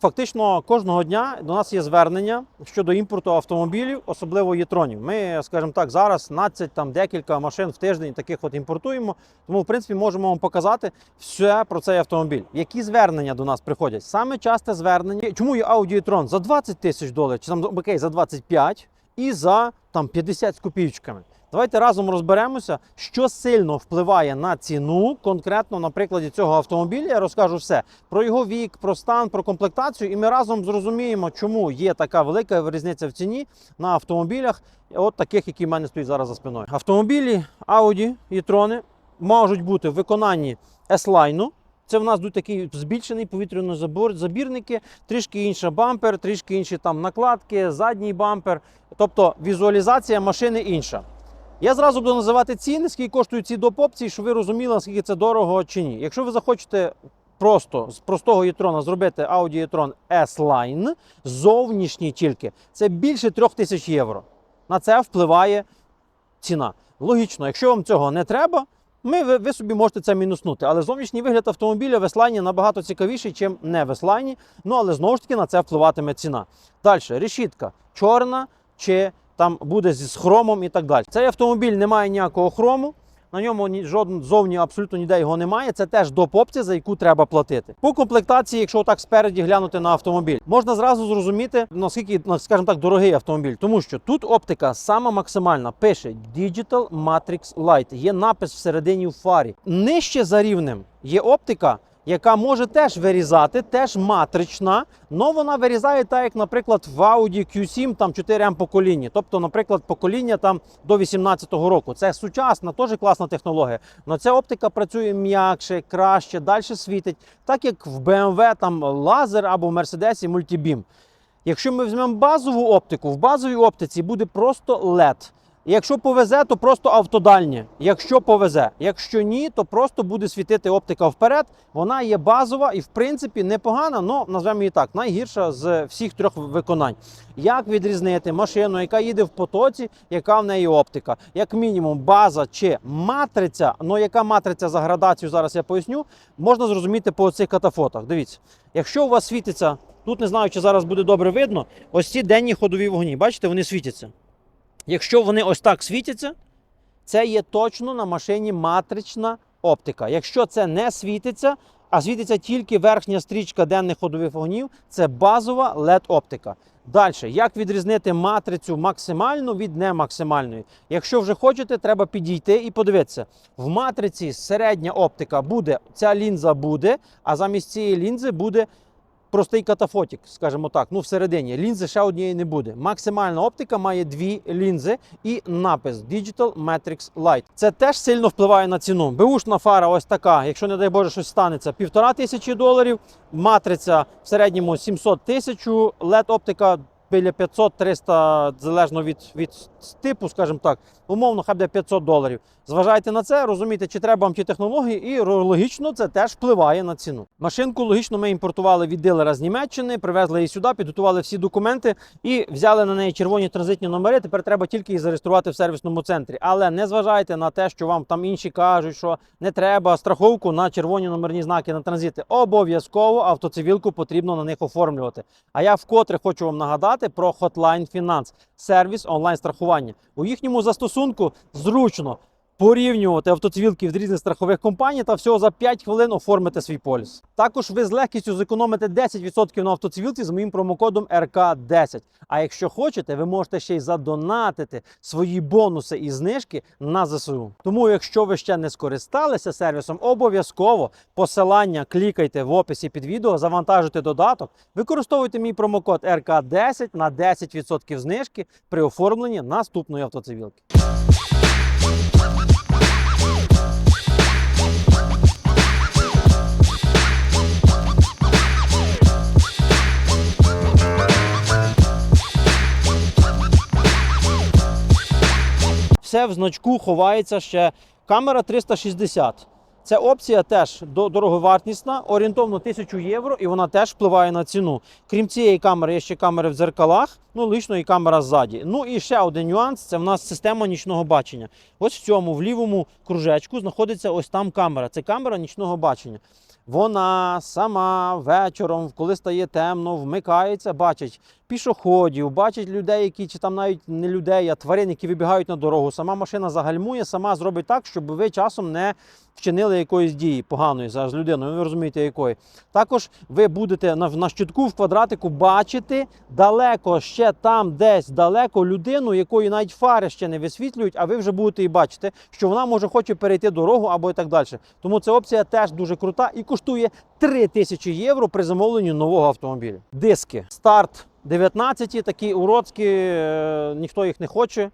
Фактично кожного дня до нас є звернення щодо імпорту автомобілів, особливо єтронів. Ми, скажімо так, зараз 12, там декілька машин в тиждень таких от імпортуємо. Тому, в принципі, можемо вам показати все про цей автомобіль. Які звернення до нас приходять? Саме часте звернення. Чому є Audi e-tron за 20 тисяч доларів, чи там окей, за 25 і за там 50 з копійками. Давайте разом розберемося, що сильно впливає на ціну. Конкретно на прикладі цього автомобіля я розкажу все про його вік, про стан, про комплектацію, і ми разом зрозуміємо, чому є така велика різниця в ціні на автомобілях, от таких, які в мене стоять зараз за спиною. Автомобілі Audi e-tron можуть бути в виконанні S-Line. Це в нас тут такий збільшений повітряний забор, забірники, трішки інший бампер, трішки інші там накладки, задній бампер. Тобто візуалізація машини інша. Я зразу буду називати ціни, скільки коштують ці доп. опції, щоб ви розуміли, наскільки це дорого чи ні. Якщо ви захочете просто з простого e-tron зробити Audi e-tron S-Line, зовнішній тільки, це більше 3000 євро. На це впливає ціна. Логічно, якщо вам цього не треба, ми, ви, ви собі можете це мінуснути. Але зовнішній вигляд автомобіля в S-Line набагато цікавіший, ніж не в S-Line. Ну але знову ж таки на це впливатиме ціна. Далі, решітка чорна чи там буде з хромом і так далі. Цей автомобіль не має ніякого хрому. На ньому ні, жоден зовні абсолютно ніде його немає. Це теж доп. опція, за яку треба платити. По комплектації, якщо так спереді глянути на автомобіль, можна зразу зрозуміти, наскільки, скажімо так, дорогий автомобіль. Тому що тут оптика сама максимальна. Пише Digital Matrix Light. Є напис всередині в фарі. Нижче за рівнем є оптика. Яка може теж вирізати, теж матрична, але вона вирізає так, як, наприклад, в Audi Q7 там 4М покоління. Тобто, наприклад, покоління там до 18-го року. Це сучасна, теж класна технологія. Але ця оптика працює м'якше, краще, далі світить, так як в BMW там лазер або в Mercedes мультибім. Якщо ми візьмемо базову оптику, в базовій оптиці буде просто LED. Якщо повезе, то просто автодальнє. Якщо повезе. Якщо ні, то просто буде світити оптика вперед. Вона є базова і, в принципі, непогана, але назвемо її так, найгірша з всіх трьох виконань. Як відрізнити машину, яка їде в потоці, яка в неї оптика? Як мінімум, база чи матриця, ну яка матриця за градацію, зараз я поясню, можна зрозуміти по цих катафотах. Дивіться, якщо у вас світиться, тут не знаю, чи зараз буде добре видно, ось ці денні ходові вогні. Бачите, вони світяться. Якщо вони ось так світяться, це є точно на машині матрична оптика. Якщо це не світиться, а світиться тільки верхня стрічка денних ходових вогнів, це базова LED-оптика. Далі, як відрізнити матрицю максимальну від немаксимальної? Якщо вже хочете, треба підійти і подивитися. В матриці середня оптика буде, ця лінза буде, а замість цієї лінзи буде простий катафотик, скажімо так. Ну, всередині лінзи ще однієї не буде. Максимальна оптика має дві лінзи і напис Digital Matrix Light. Це теж сильно впливає на ціну. Беушна фара ось така, якщо не дай Боже щось станеться, півтора тисячі доларів. Матриця в середньому 700 тисяч, LED оптика біля 500-300, залежно від, від типу, скажімо так, умовно, хай буде 500 доларів. Зважайте на це, розумійте, чи треба вам ті технології, і логічно це теж впливає на ціну. Машинку логічно ми імпортували від дилера з Німеччини, привезли її сюди, підготували всі документи і взяли на неї червоні транзитні номери. Тепер треба тільки її зареєструвати в сервісному центрі. Але не зважайте на те, що вам там інші кажуть, що не треба страховку на червоні номерні знаки на транзити. Обов'язково автоцивілку потрібно на них оформлювати. А я вкотре хочу вам нагадати про Hotline Finance – сервіс онлайн страхування. У їхньому застосунку зручно порівнювати автоцивілки від різних страхових компаній та всього за 5 хвилин оформити свій поліс. Також ви з легкістю зекономите 10% на автоцивілці з моїм промокодом РК10. А якщо хочете, ви можете ще й задонатити свої бонуси і знижки на ЗСУ. Тому, якщо ви ще не скористалися сервісом, обов'язково посилання клікайте в описі під відео, завантажуйте додаток, використовуйте мій промокод РК10 на 10% знижки при оформленні наступної автоцивілки. Все в значку ховається ще камера 360. Ця опція теж дороговартісна, орієнтовно 1000 євро, і вона теж впливає на ціну. Крім цієї камери, є ще камери в дзеркалах, ну лично і камера ззаді. Ну і ще один нюанс це в нас система нічного бачення. Ось в цьому в лівому кружечку знаходиться ось там камера. Це камера нічного бачення. вона сама вечором, коли стає темно, вмикається, бачить пішоходів, бачить людей, які чи там навіть не людей, а тварин, які вибігають на дорогу. Сама машина загальмує, сама зробить так, щоб ви часом не вчинили якоїсь дії поганої зараз людиною. Ви розумієте, якої. Також ви будете на, на щитку в квадратику бачити далеко ще там, десь далеко людину, якої навіть фари ще не висвітлюють, а ви вже будете і бачити, що вона може хоче перейти дорогу або і так далі. Тому ця опція теж дуже крута і коштує 3 тисячі євро при замовленні нового автомобіля. Диски старт 19, такі уродські, е, ніхто їх не хоче.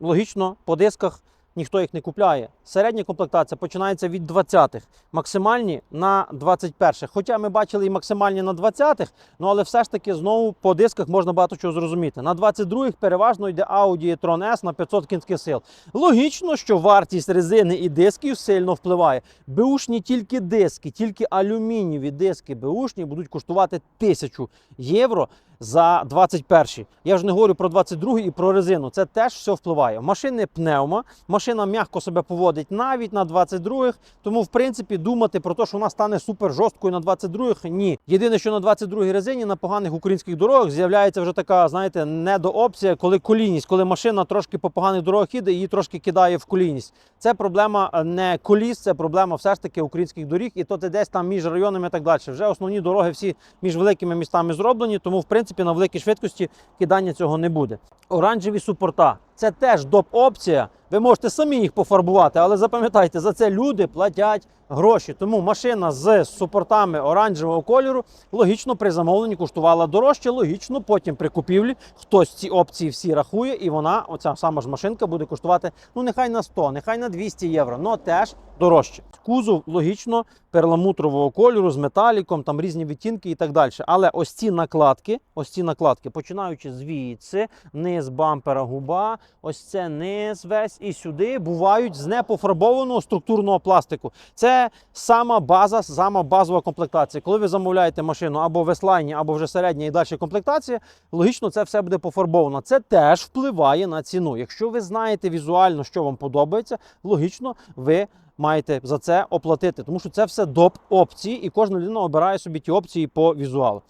Логічно, по дисках ніхто їх не купляє. Середня комплектація починається від 20-х, максимальні на 21-х. Хоча ми бачили і максимальні на 20-х, ну але все ж таки знову по дисках можна багато чого зрозуміти. На 22-х переважно йде Audi e-tron S на 500 кінських сил. Логічно, що вартість резини і дисків сильно впливає. Беушні тільки диски, тільки алюмінієві диски беушні будуть коштувати 1000 євро за 21-й. Я вже не говорю про 22-й і про резину. Це теж все впливає. Машини пневма, машина м'яко себе поводить навіть на 22-х. Тому, в принципі, думати про те, що вона стане супер жорсткою на 22-х, ні. Єдине, що на 22-й резині на поганих українських дорогах з'являється вже така, знаєте, недоопція, коли колійність, коли машина трошки по поганих дорогах їде, її трошки кидає в колійність. Це проблема е, не коліс, це проблема все ж таки українських доріг, і то ти десь там між районами і так далі. Вже основні дороги всі між великими містами зроблені, тому в принципі на великій швидкості кидання цього не буде. Оранжеві супорта це теж доп-опція. Ви можете самі їх пофарбувати, але запам'ятайте, за це люди платять гроші. Тому машина з супортами оранжевого кольору логічно при замовленні коштувала дорожче. Логічно, потім при купівлі хтось ці опції всі рахує, і вона, оця сама ж машинка, буде коштувати ну нехай на 100, нехай на 200 євро, але теж дорожче. Кузов логічно перламутрового кольору з металіком, там різні відтінки і так далі. Але ось ці накладки, ось ці накладки, починаючи звідси, низ бампера губа, ось це низ весь і сюди бувають з непофарбованого структурного пластику. Це сама база, сама базова комплектація. Коли ви замовляєте машину або веслайні, або вже середня і далі комплектація, логічно це все буде пофарбовано. Це теж впливає на ціну. Якщо ви знаєте візуально, що вам подобається, логічно ви маєте за це оплатити, тому що це все доп опції, і кожна людина обирає собі ті опції по візуалу.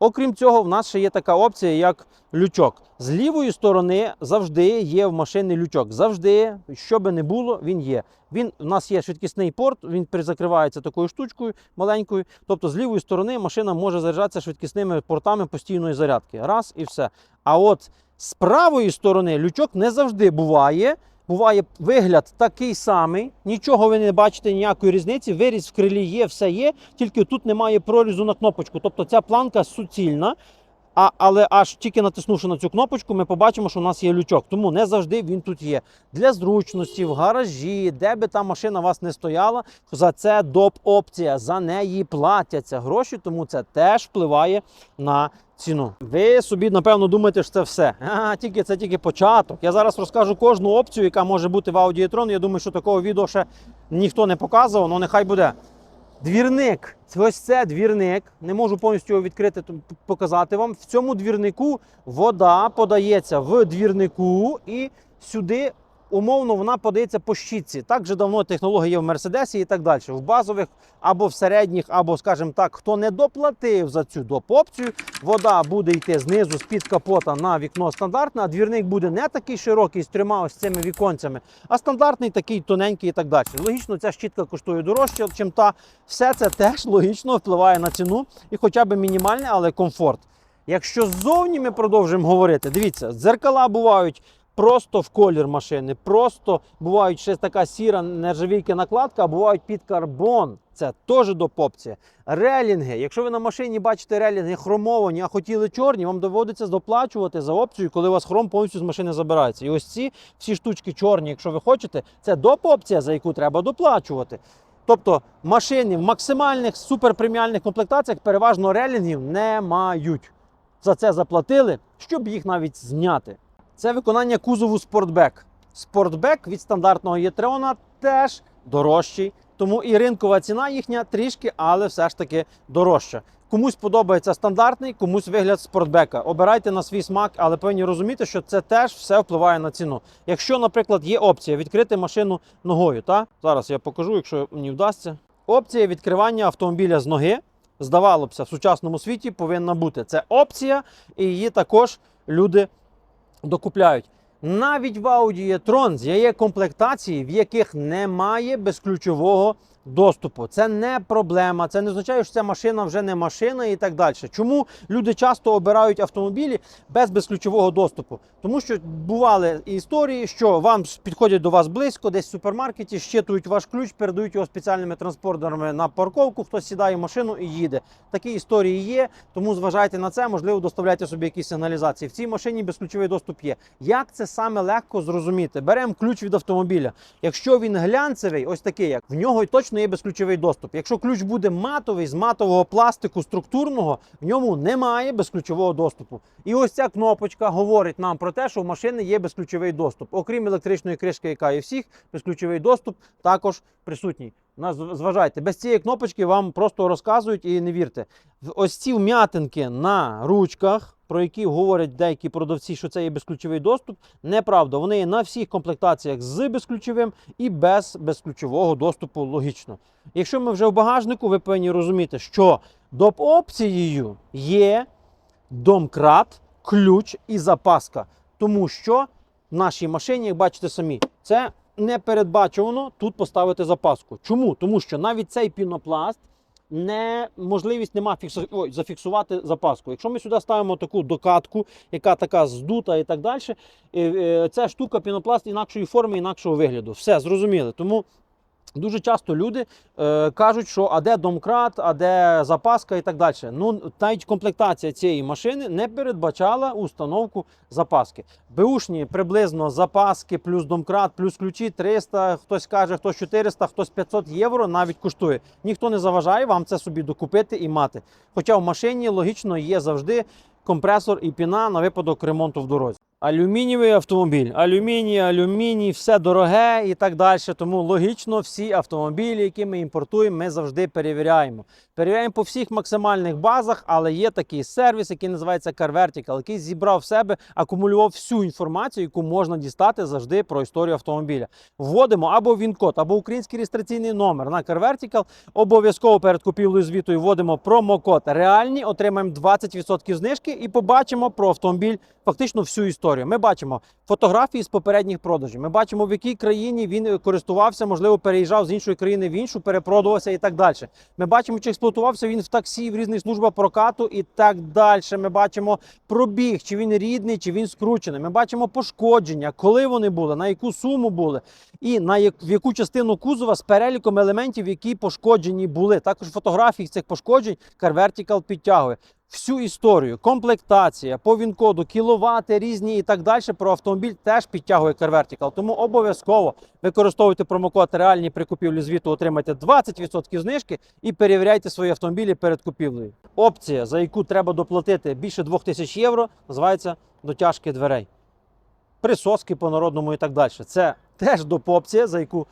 Окрім цього, в нас ще є така опція, як лючок. З лівої сторони завжди є в машини лючок. Завжди, що би не було, він є. Він у нас є швидкісний порт, він призакривається такою штучкою маленькою. Тобто з лівої сторони машина може заряджатися швидкісними портами постійної зарядки. Раз і все. А от з правої сторони лючок не завжди буває. Буває вигляд такий самий, нічого ви не бачите, ніякої різниці. Виріз в крилі є, все є, тільки тут немає прорізу на кнопочку. Тобто ця планка суцільна. А, але аж тільки натиснувши на цю кнопочку, ми побачимо, що у нас є лючок. Тому не завжди він тут є. Для зручності, в гаражі, де би та машина у вас не стояла, за це доп опція. За неї платяться гроші, тому це теж впливає на ціну. Ви собі напевно думаєте, що це все. А, тільки це тільки початок. Я зараз розкажу кожну опцію, яка може бути в Audi e-tron. Я думаю, що такого відео ще ніхто не показував, але нехай буде. Двірник. Ось це двірник. Не можу повністю його відкрити, показати вам. В цьому двірнику вода подається в двірнику і сюди. Умовно, вона подається по щітці. Так же давно технологія є в Мерседесі і так далі. В базових або в середніх, або, скажімо так, хто не доплатив за цю доп-опцію, вода буде йти знизу з-під капота на вікно стандартне, а двірник буде не такий широкий з трьома ось цими віконцями, а стандартний такий тоненький і так далі. Логічно, ця щітка коштує дорожче, ніж та. Все це теж логічно впливає на ціну і хоча б мінімальний, але комфорт. Якщо ззовні ми продовжуємо говорити, дивіться, дзеркала бувають просто в колір машини, просто бувають ще така сіра нержавійка накладка, а бувають під карбон. Це теж допопція. Релінги. Якщо ви на машині бачите релінги хромовані, а хотіли чорні, вам доводиться доплачувати за опцію, коли у вас хром повністю з машини забирається. І ось ці всі штучки чорні, якщо ви хочете, це доп-опція, за яку треба доплачувати. Тобто машини в максимальних суперпреміальних комплектаціях переважно релінгів не мають. За це заплатили, щоб їх навіть зняти. Це виконання кузову спортбек. Спортбек від стандартного Єтреона теж дорожчий. Тому і ринкова ціна їхня трішки, але все ж таки дорожча. Комусь подобається стандартний, комусь вигляд спортбека. Обирайте на свій смак, але повинні розуміти, що це теж все впливає на ціну. Якщо, наприклад, є опція відкрити машину ногою, та зараз я покажу, якщо мені вдасться. Опція відкривання автомобіля з ноги, здавалося б, в сучасному світі повинна бути. Це опція, і її також люди докупляють. Навіть в Audi e-tron є комплектації, в яких немає безключового доступу. Це не проблема. Це не означає, що ця машина вже не машина і так далі. Чому люди часто обирають автомобілі без безключового доступу? Тому що бували історії, що вам підходять до вас близько, десь в супермаркеті, щитують ваш ключ, передають його спеціальними транспортерами на парковку. Хтось сідає в машину і їде. Такі історії є. Тому зважайте на це, можливо, доставляйте собі якісь сигналізації. В цій машині безключовий доступ є. Як це саме легко зрозуміти? Беремо ключ від автомобіля. Якщо він глянцевий, ось такий, як в нього точно є безключовий доступ. Якщо ключ буде матовий з матового пластику структурного, в ньому немає безключового доступу. І ось ця кнопочка говорить нам про те, що в машини є безключовий доступ. Окрім електричної кришки, яка є всіх, безключовий доступ також присутній. Зважайте, без цієї кнопочки вам просто розказують і не вірте. Ось ці вм'ятинки на ручках, про які говорять деякі продавці, що це є безключовий доступ, неправда. Вони є на всіх комплектаціях з безключовим і без безключового доступу. Логічно. Якщо ми вже в багажнику, ви повинні розуміти, що доп-опцією є домкрат, ключ і запаска. Тому що в нашій машині, як бачите самі, це не передбачено тут поставити запаску. Чому? Тому що навіть цей пінопласт не можливість нема фіксу... Зафіксувати запаску. Якщо ми сюди ставимо таку докатку, яка така здута і так далі, е, е, ця штука пінопласт інакшої форми, інакшого вигляду. Все зрозуміли. Тому Дуже часто люди е, кажуть, що а де домкрат, а де запаска і так далі. Ну, навіть комплектація цієї машини не передбачала установку запаски. Беушні приблизно запаски плюс домкрат, плюс ключі 300, хтось каже, хтось 400, хтось 500 євро навіть коштує. Ніхто не заважає вам це собі докупити і мати. Хоча в машині логічно є завжди компресор і піна на випадок ремонту в дорозі. Алюмінієвий автомобіль, алюміній, алюміній, все дороге і так далі. Тому логічно всі автомобілі, які ми імпортуємо, ми завжди перевіряємо. Перевіряємо по всіх максимальних базах, але є такий сервіс, який називається CarVertical, який зібрав в себе, акумулював всю інформацію, яку можна дістати завжди про історію автомобіля. Вводимо або він-код, або український реєстраційний номер на CarVertical. Обов'язково перед купівлею звітою вводимо промокод реальні, отримаємо 20% знижки і побачимо про автомобіль фактично всю історію. Ми бачимо фотографії з попередніх продажів. Ми бачимо, в якій країні він користувався, можливо, переїжджав з іншої країни в іншу, перепродувався і так далі. Ми бачимо, чи експлуатувався він в таксі, в різних службах прокату і так далі. Ми бачимо пробіг, чи він рідний, чи він скручений. Ми бачимо пошкодження, коли вони були, на яку суму були, і на як- в яку частину кузова з переліком елементів, які пошкоджені були. Також фотографії цих пошкоджень CarVertical підтягує. Всю історію, комплектація, по він-коду, кіловати різні і так далі про автомобіль теж підтягує CarVertical. Тому обов'язково використовуйте промокод реальні при купівлі звіту, отримайте 20% знижки і перевіряйте свої автомобілі перед купівлею. Опція, за яку треба доплатити більше 2000 євро, називається дотяжки дверей. Присоски по народному і так далі. Це теж допопція, за яку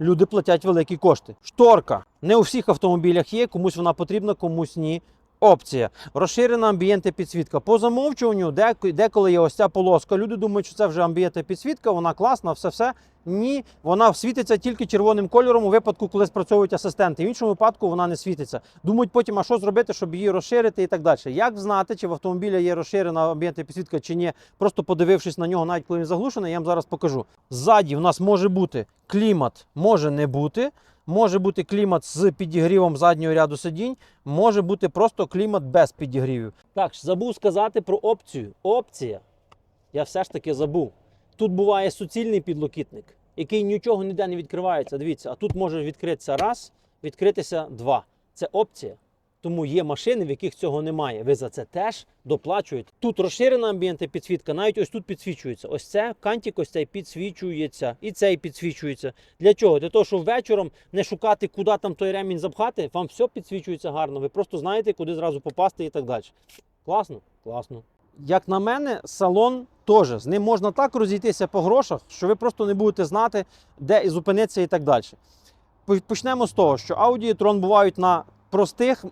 люди платять великі кошти. Шторка не у всіх автомобілях є, комусь вона потрібна, комусь ні. Опція. Розширена амбієнти підсвітка. По замовчуванню, деколи є ось ця полоска. Люди думають, що це вже амбієнти підсвітка, вона класна, все-все. Ні, вона світиться тільки червоним кольором у випадку, коли спрацьовують асистенти. В іншому випадку вона не світиться. Думають потім, а що зробити, щоб її розширити і так далі. Як знати, чи в автомобіля є розширена амбієнти підсвітка чи ні, просто подивившись на нього, навіть коли він заглушений, я вам зараз покажу. Ззаді в нас може бути клімат, може не бути. Може бути клімат з підігрівом заднього ряду сидінь, може бути просто клімат без підігрівів. Так, забув сказати про опцію. Опція. Я все ж таки забув. Тут буває суцільний підлокітник, який нічого ніде не відкривається. Дивіться, а тут може відкритися раз, відкритися два. Це опція. Тому є машини, в яких цього немає. Ви за це теж доплачуєте. Тут розширена амбієнти підсвітка, навіть ось тут підсвічується. Ось це кантик, ось цей підсвічується, і цей підсвічується. Для чого? Для того, щоб вечором не шукати, куди там той ремінь запхати, вам все підсвічується гарно. Ви просто знаєте, куди зразу попасти і так далі. Класно? Класно. Як на мене, салон теж з ним можна так розійтися по грошах, що ви просто не будете знати, де і зупинитися і так далі. Почнемо з того, що Audi e-tron бувають на простих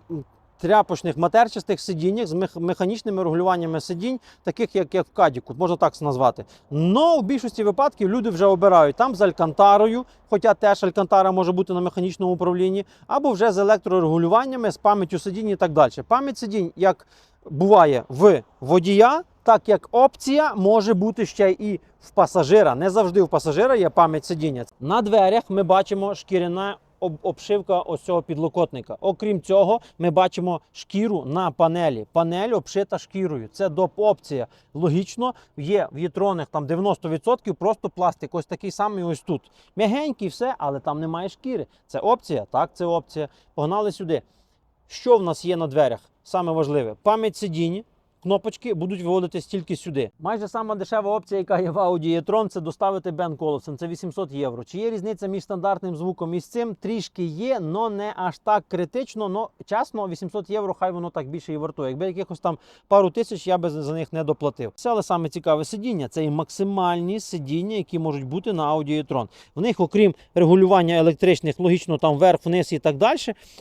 тряпочних матерчастих сидіннях з механічними регулюваннями сидінь, таких як, як в Кадіку, можна так назвати. Но в більшості випадків люди вже обирають там з алькантарою, хоча теж алькантара може бути на механічному управлінні, або вже з електрорегулюваннями, з пам'яттю сидінь і так далі. Пам'ять сидінь, як буває в водія, так як опція може бути ще і в пасажира. Не завжди в пасажира є пам'ять сидіння. На дверях ми бачимо шкіряна об- обшивка ось цього підлокотника. Окрім цього, ми бачимо шкіру на панелі. Панель обшита шкірою. Це доп опція. Логічно, є в єтронах там 90% просто пластик. Ось такий самий ось тут. М'ягенький, все, але там немає шкіри. Це опція, так, це опція. Погнали сюди. Що в нас є на дверях? Саме важливе пам'ять сидінь. Кнопочки будуть виводитись тільки сюди. Майже сама дешева опція, яка є в Audi e-tron, це доставити Бен Колосен. Це 800 євро. Чи є різниця між стандартним звуком і з цим? Трішки є, але не аж так критично. Но чесно, 800 євро, хай воно так більше і вартує. Якби якихось там пару тисяч, я би за них не доплатив. Це але саме цікаве сидіння. Це і максимальні сидіння, які можуть бути на Audi e-tron. В них, окрім регулювання електричних, логічно там вверх, вниз і так далі,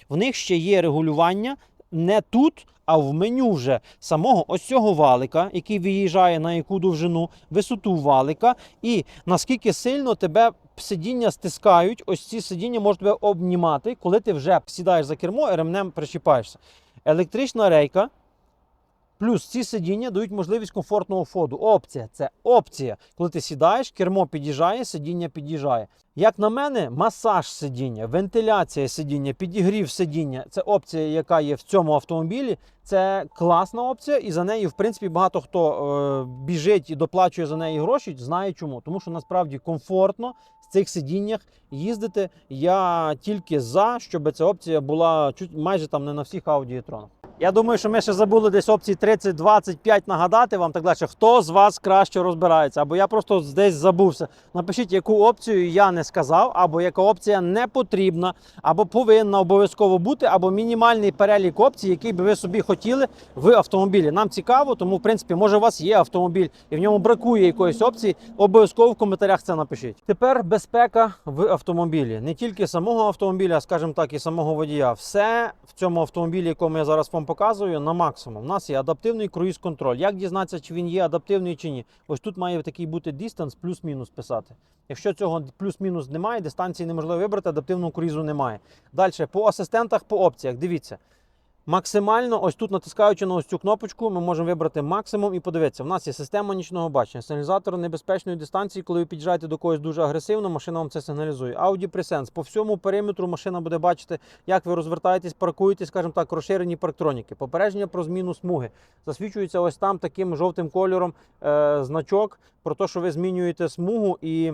в них ще є регулювання не тут, а в меню вже самого ось цього валика, який виїжджає на яку довжину, висоту валика, і наскільки сильно тебе сидіння стискають, ось ці сидіння можуть тебе обнімати, коли ти вже сідаєш за кермо і ремнем причіпаєшся. Електрична рейка. Плюс ці сидіння дають можливість комфортного входу. Опція це опція. Коли ти сідаєш, кермо під'їжджає, сидіння під'їжджає. Як на мене, масаж сидіння, вентиляція сидіння, підігрів сидіння це опція, яка є в цьому автомобілі. Це класна опція, і за неї, в принципі, багато хто е, біжить і доплачує за неї гроші, знає чому. Тому що насправді комфортно в цих сидіннях їздити. Я тільки за, щоб ця опція була чуть майже там не на всіх e-tron. Я думаю, що ми ще забули десь опції 30, 25 нагадати вам так далі. Хто з вас краще розбирається? Або я просто десь забувся. Напишіть, яку опцію я не сказав, або яка опція не потрібна, або повинна обов'язково бути, або мінімальний перелік опцій, який би ви собі хотіли в автомобілі. Нам цікаво, тому в принципі, може, у вас є автомобіль і в ньому бракує якоїсь опції. Обов'язково в коментарях це напишіть. Тепер безпека в автомобілі. Не тільки самого автомобіля, а скажімо так, і самого водія. Все в цьому автомобілі, якому я зараз вам показую, на максимум. У нас є адаптивний круїз-контроль. Як дізнатися, чи він є адаптивний чи ні? Ось тут має такий бути дистанс плюс-мінус писати. Якщо цього плюс-мінус немає, дистанції неможливо вибрати, адаптивного круїзу немає. Далі по асистентах, по опціях. Дивіться. Максимально, ось тут натискаючи на ось цю кнопочку, ми можемо вибрати максимум і подивитися. У нас є система нічного бачення, сигналізатор небезпечної дистанції. Коли ви під'їжджаєте до когось дуже агресивно, машина вам це сигналізує. Audi Presence. По всьому периметру машина буде бачити, як ви розвертаєтесь, паркуєтесь, скажімо так, розширені парктроніки. Попередження про зміну смуги. Засвічується ось там таким жовтим кольором е, значок про те, що ви змінюєте смугу і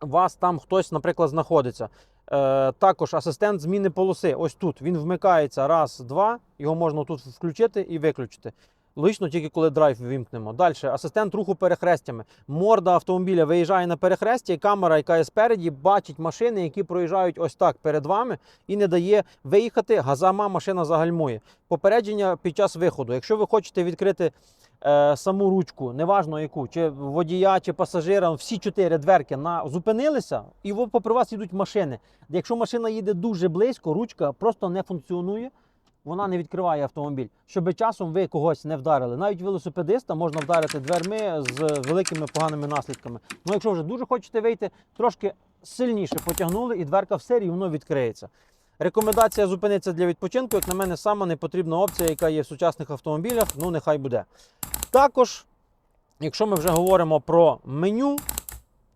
вас там хтось, наприклад, знаходиться. Е, також асистент зміни полоси. Ось тут він вмикається раз, два. Його можна тут включити і виключити. Логічно, тільки коли драйв вимкнемо. Далі асистент руху перехрестями. Морда автомобіля виїжджає на перехрестя, і камера, яка є спереді, бачить машини, які проїжджають ось так перед вами, і не дає виїхати. Газама машина загальмує. Попередження під час виходу. Якщо ви хочете відкрити е, саму ручку, неважно яку, чи водія, чи пасажира, всі чотири дверки на зупинилися, і попри вас йдуть машини. Якщо машина їде дуже близько, ручка просто не функціонує. Вона не відкриває автомобіль, щоб часом ви когось не вдарили. Навіть велосипедиста можна вдарити дверми з великими поганими наслідками. Ну, якщо вже дуже хочете вийти, трошки сильніше потягнули, і дверка все рівно відкриється. Рекомендація зупинитися для відпочинку, як на мене, сама непотрібна опція, яка є в сучасних автомобілях. Ну, нехай буде. Також, якщо ми вже говоримо про меню,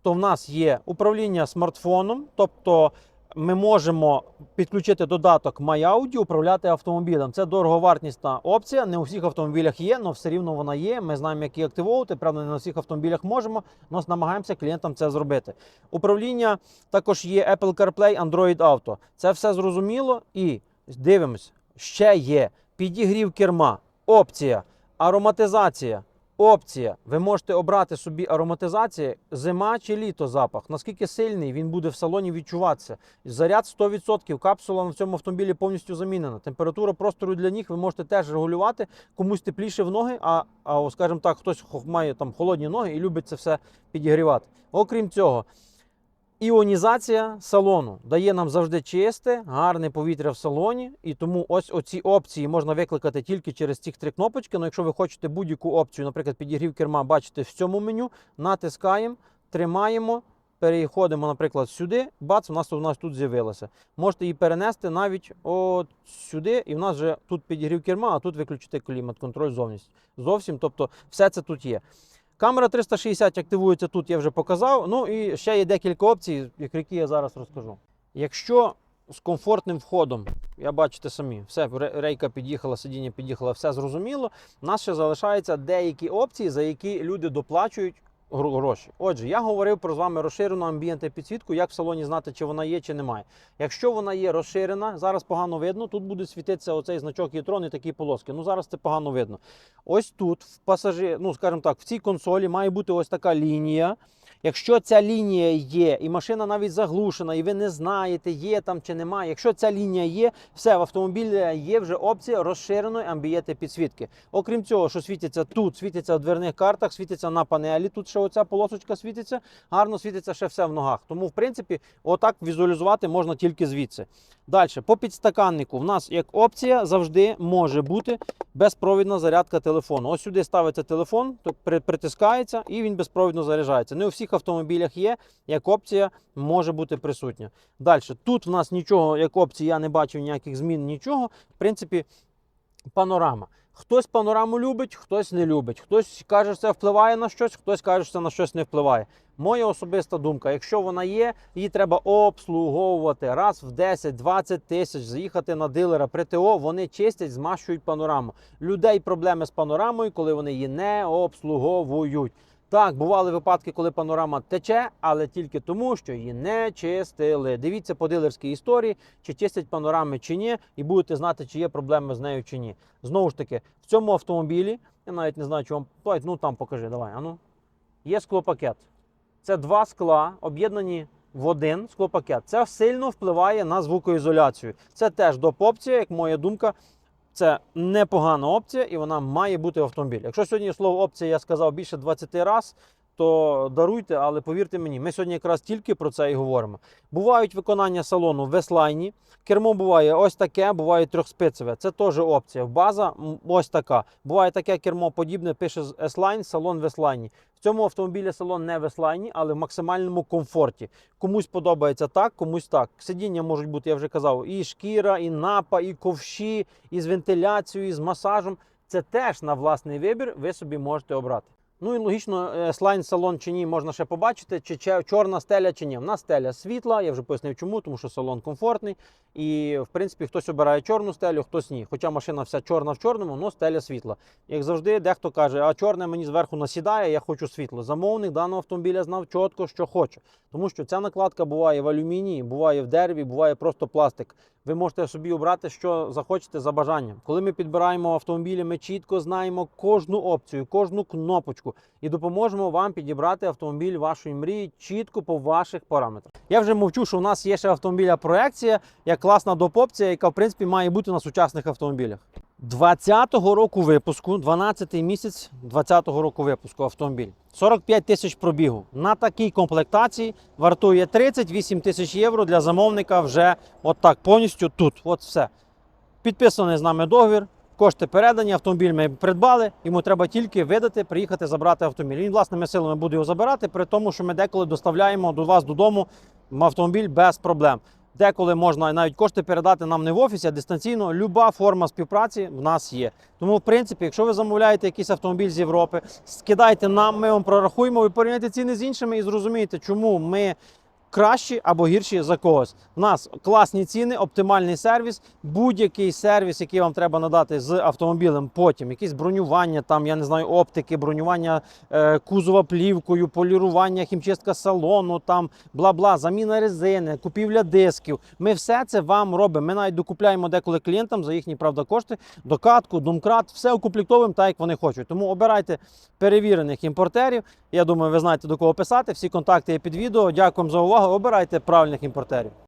то в нас є управління смартфоном, тобто ми можемо підключити додаток MyAudio, управляти автомобілем. Це дороговартісна опція. Не у всіх автомобілях є, але все рівно вона є. Ми знаємо, як її активовувати. Правда, не на всіх автомобілях можемо, але намагаємося клієнтам це зробити. Управління також є Apple CarPlay, Android Auto. Це все зрозуміло і дивимось, ще є підігрів керма, опція, ароматизація. Опція. Ви можете обрати собі ароматизацію зима чи літо запах. Наскільки сильний він буде в салоні відчуватися. Заряд 100%. Капсула на цьому автомобілі повністю замінена. Температура простору для ніг ви можете теж регулювати. Комусь тепліше в ноги, а, а скажімо так, хтось має там холодні ноги і любить це все підігрівати. Окрім цього, Іонізація салону дає нам завжди чисте, гарне повітря в салоні, і тому ось оці опції можна викликати тільки через ці три кнопочки. Ну, якщо ви хочете будь-яку опцію, наприклад, підігрів керма, бачите в цьому меню, натискаємо, тримаємо, переходимо, наприклад, сюди. Бац, у нас у нас тут з'явилося. Можете її перенести навіть от сюди, і в нас вже тут підігрів керма, а тут виключити клімат-контроль зовністю. Зовсім, тобто все це тут є. Камера 360 активується тут, я вже показав. Ну і ще є декілька опцій, як- які я зараз розкажу. Якщо з комфортним входом, я бачите самі, все, ре- рейка під'їхала, сидіння під'їхало, все зрозуміло. У нас ще залишаються деякі опції, за які люди доплачують гроші. Отже, я говорив про з вами розширену амбієнт підсвітку, як в салоні знати, чи вона є, чи немає. Якщо вона є розширена, зараз погано видно, тут буде світитися оцей значок Єтрон і такі полоски. Ну зараз це погано видно. Ось тут, в пасажир, ну скажімо так, в цій консолі має бути ось така лінія. Якщо ця лінія є, і машина навіть заглушена, і ви не знаєте, є там чи немає. Якщо ця лінія є, все в автомобілі є вже опція розширеної амбієти підсвітки. Окрім цього, що світиться тут, світиться в дверних картах, світиться на панелі. Тут ще оця полосочка світиться, гарно світиться ще все в ногах. Тому, в принципі, отак візуалізувати можна тільки звідси. Далі, по підстаканнику, в нас як опція завжди може бути безпровідна зарядка телефону. Ось сюди ставиться телефон, притискається і він безпровідно заряджається. Не у всіх автомобілях є, як опція може бути присутня. Далі, тут в нас нічого, як опції, я не бачив ніяких змін, нічого. В принципі, панорама. Хтось панораму любить, хтось не любить. Хтось каже, що це впливає на щось, хтось каже, що це на щось не впливає. Моя особиста думка: якщо вона є, її треба обслуговувати раз в 10-20 тисяч, заїхати на дилера при ТО, вони чистять, змащують панораму. Людей проблеми з панорамою, коли вони її не обслуговують. Так, бували випадки, коли панорама тече, але тільки тому, що її не чистили. Дивіться по дилерській історії, чи чистять панорами чи ні, і будете знати, чи є проблеми з нею чи ні. Знову ж таки, в цьому автомобілі, я навіть не знаю, чи вам Давай, ну там покажи, давай. Ану. Є склопакет. Це два скла, об'єднані в один склопакет. Це сильно впливає на звукоізоляцію. Це теж доп-опція, як моя думка. Це непогана опція, і вона має бути в автомобілі. Якщо сьогодні слово опція я сказав більше 20 разів, то даруйте, але повірте мені, ми сьогодні якраз тільки про це і говоримо. Бувають виконання салону в веслайні. Кермо буває ось таке, буває трьохспицеве. Це теж опція. База ось така. Буває таке кермо подібне, пише з S-Line, салон в S-Line. В цьому автомобілі салон не в S-Line, але в максимальному комфорті. Комусь подобається так, комусь так. Сидіння можуть бути, я вже казав, і шкіра, і напа, і ковші, і з вентиляцією, і з масажем. Це теж на власний вибір ви собі можете обрати. Ну і логічно, е, слайн салон чи ні, можна ще побачити, чи чорна стеля чи ні. В нас стеля світла, я вже пояснив чому, тому що салон комфортний. І в принципі хтось обирає чорну стелю, хтось ні. Хоча машина вся чорна в чорному, але стеля світла. Як завжди, дехто каже, а чорне мені зверху насідає, я хочу світло. Замовник даного автомобіля знав чітко, що хоче. Тому що ця накладка буває в алюмінії, буває в дереві, буває просто пластик. Ви можете собі обрати, що захочете за бажанням. Коли ми підбираємо автомобілі, ми чітко знаємо кожну опцію, кожну кнопочку і допоможемо вам підібрати автомобіль вашої мрії чітко по ваших параметрах. Я вже мовчу, що у нас є ще автомобіля проекція, як класна доп-опція, яка в принципі має бути на сучасних автомобілях. 20-го року випуску, 12-й місяць 20-го року випуску автомобіль. 45 тисяч пробігу. На такій комплектації вартує 38 тисяч євро для замовника вже от так повністю тут. От все. Підписаний з нами договір. Кошти передані, автомобіль ми придбали, йому треба тільки видати, приїхати забрати автомобіль. Він власними силами буде його забирати, при тому, що ми деколи доставляємо до вас додому автомобіль без проблем. Деколи можна навіть кошти передати нам не в офісі, а дистанційно. Люба форма співпраці в нас є. Тому, в принципі, якщо ви замовляєте якийсь автомобіль з Європи, скидайте нам, ми вам прорахуємо, ви порівняйте ціни з іншими і зрозумієте, чому ми кращі або гірші за когось. У нас класні ціни, оптимальний сервіс, будь-який сервіс, який вам треба надати з автомобілем, потім якісь бронювання, там я не знаю, оптики, бронювання е, кузова плівкою, полірування, хімчистка салону, там бла-бла, заміна резини, купівля дисків. Ми все це вам робимо. Ми навіть докупляємо деколи клієнтам за їхні правда кошти, докатку, домкрат, все укомплектовуємо так, як вони хочуть. Тому обирайте перевірених імпортерів. Я думаю, ви знаєте до кого писати. Всі контакти є під відео. Дякуємо за увагу. Обирайте правильних імпортерів.